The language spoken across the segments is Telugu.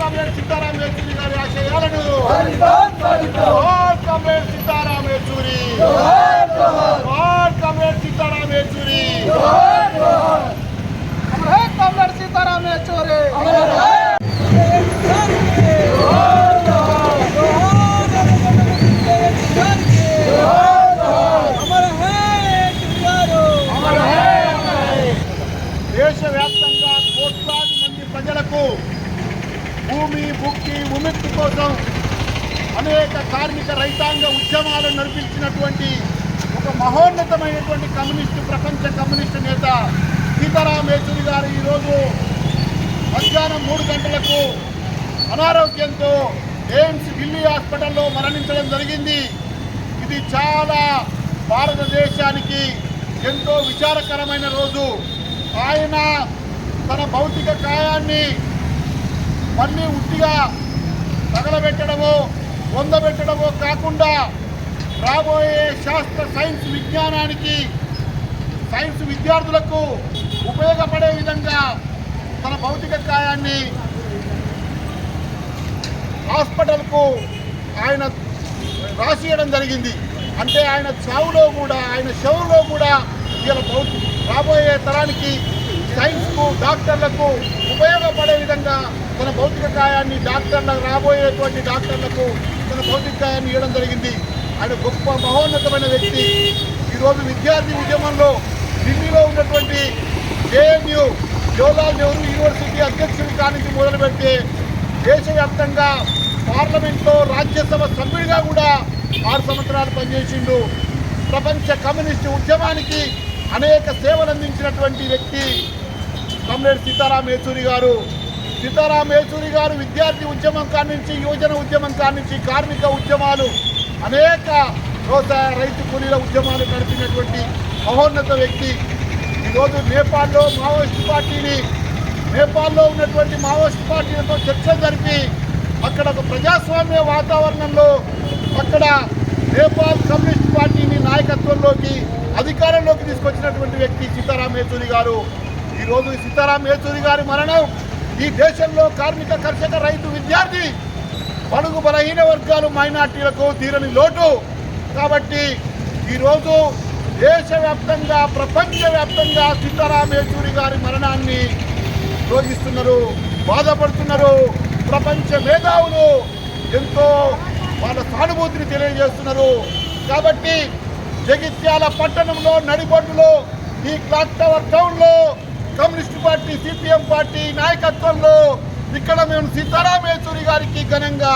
కామ్రేడ్ సీతారాం యేచూరి గారి ఆశయాలను. జోహార్ కామ్రేడ్ సీతారాం యేచూరి. జోహార్ కామ్రేడ్ సీతారాం యేచూరి. కామ్రేడ్ సీతారాం యేచూరి. దేశవ్యాప్తంగా కోట్లాది మంది ప్రజలకు భూమి భుక్తి విముక్తి కోసం అనేక కార్మిక రైతాంగ ఉద్యమాలు నడిపించినటువంటి ఒక మహోన్నతమైనటువంటి కమ్యూనిస్టు ప్రపంచ కమ్యూనిస్టు నేత సీతారాం యేచూరి గారు ఈరోజు మధ్యాహ్నం మూడు గంటలకు అనారోగ్యంతో ఎయిమ్స్ ఢిల్లీ హాస్పిటల్లో మరణించడం జరిగింది. ఇది చాలా భారతదేశానికి ఎంతో విచారకరమైన రోజు. ఆయన తన భౌతిక కాయాన్ని మళ్ళీ ఉట్టిగా తగలబెట్టడము పొందబెట్టడము కాకుండా రాబోయే శాస్త్ర సైన్స్ విజ్ఞానానికి సైన్స్ విద్యార్థులకు ఉపయోగపడే విధంగా తన భౌతిక కాయాన్ని హాస్పిటల్కు ఆయన రాసియడం జరిగింది. అంటే ఆయన చావులో కూడా ఆయన శవంలో కూడా ఇలా భౌతి రాబోయే తరానికి సైన్స్కు డాక్టర్లకు ఉపయోగపడే విధంగా తన భౌతిక కాయాన్ని డాక్టర్లకు రాబోయేటువంటి డాక్టర్లకు తన భౌతిక కాయాన్ని ఇవ్వడం జరిగింది. ఆయన గొప్ప మహోన్నతమైన వ్యక్తి. ఈరోజు విద్యార్థి ఉద్యమంలో ఢిల్లీలో ఉన్నటువంటి జేఎన్యూ జవహర్లాల్ నెహ్రూ యూనివర్సిటీ అధ్యక్షుడి కానించి మొదలుపెట్టి దేశవ్యాప్తంగా పార్లమెంట్లో రాజ్యసభ సభ్యుడిగా కూడా ఆరు సంవత్సరాలు పనిచేసిండు. ప్రపంచ కమ్యూనిస్టు ఉద్యమానికి అనేక సేవలు అందించినటువంటి వ్యక్తి. కమ్రేడ్ సీతారాం యేచూరి గారు. సీతారాం యేచూరి గారు విద్యార్థి ఉద్యమం కానించి యువజన ఉద్యమం కానించి కార్మిక ఉద్యమాలు అనేక వ్యవసాయ రైతు కూలీల ఉద్యమాలు నడిపినటువంటి మహోన్నత వ్యక్తి. ఈరోజు నేపాల్లో మావోయిస్ట్ పార్టీని నేపాల్లో ఉన్నటువంటి మావోయిస్ట్ పార్టీలతో చర్చలు జరిపి అక్కడ ఒక ప్రజాస్వామ్య వాతావరణంలో అక్కడ నేపాల్ కమ్యూనిస్ట్ పార్టీని నాయకత్వంలోకి అధికారంలోకి తీసుకొచ్చినటువంటి వ్యక్తి సీతారాం యేచూరి గారు. ఈరోజు సీతారాం యేచూరి గారి మరణం. ఈ దేశంలో కార్మిక కర్షక రైతు విద్యార్థి పడుగు బలహీన వర్గాలు మైనార్టీలకు తీరని లోటు. కాబట్టి ఈరోజు దేశవ్యాప్తంగా ప్రపంచవ్యాప్తంగా సీతారాం యేచూరి గారి మరణాన్ని రోగిస్తున్నారు బాధపడుతున్నారు. ప్రపంచ మేధావులు ఎంతో వాళ్ళ సానుభూతిని తెలియజేస్తున్నారు. కాబట్టి జగిత్యాల పట్టణంలో నడిబొడ్డులో ఈ క్లాక్ టవర్ టౌన్లో కమ్యూనిస్ట్ పార్టీ సిపి పార్టీ నాయకత్వంలో ఇక్కడ మేము సీతారాం యేచూరి గారికి ఘనంగా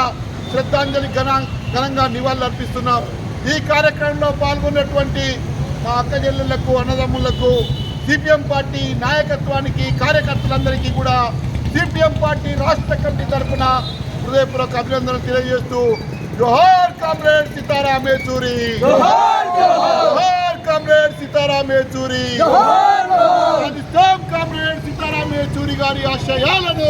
శ్రద్ధాంజలి ఘన ఘనంగా నివాళులు అర్పిస్తున్నాం ఈ కార్యక్రమంలో పాల్గొన్నటువంటి మా అక్క చెల్లెళ్ళకు అన్నదమ్ములకు సిపిఎం పార్టీ నాయకత్వానికి కార్యకర్తలందరికీ కూడా సిపిఎం పార్టీ రాష్ట్ర కమిటీ తరఫున హృదయపూర్వక అభినందనలు తెలియజేస్తూ జోహార్ కామ్రేడ్ సీతారాం యేచూరి! జోహార్ కామ్రేడ్ సీతారాం యేచూరి సాధిస్తాం కామ్రేడ్ సీతారాం యేచూరి గారి ఆశయాలను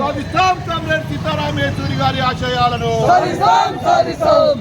సాధిస్తాం కామ్రేడ్ సీతారాం యేచూరి గారి ఆశయాలను సాధిస్తాం సాధిస్తాం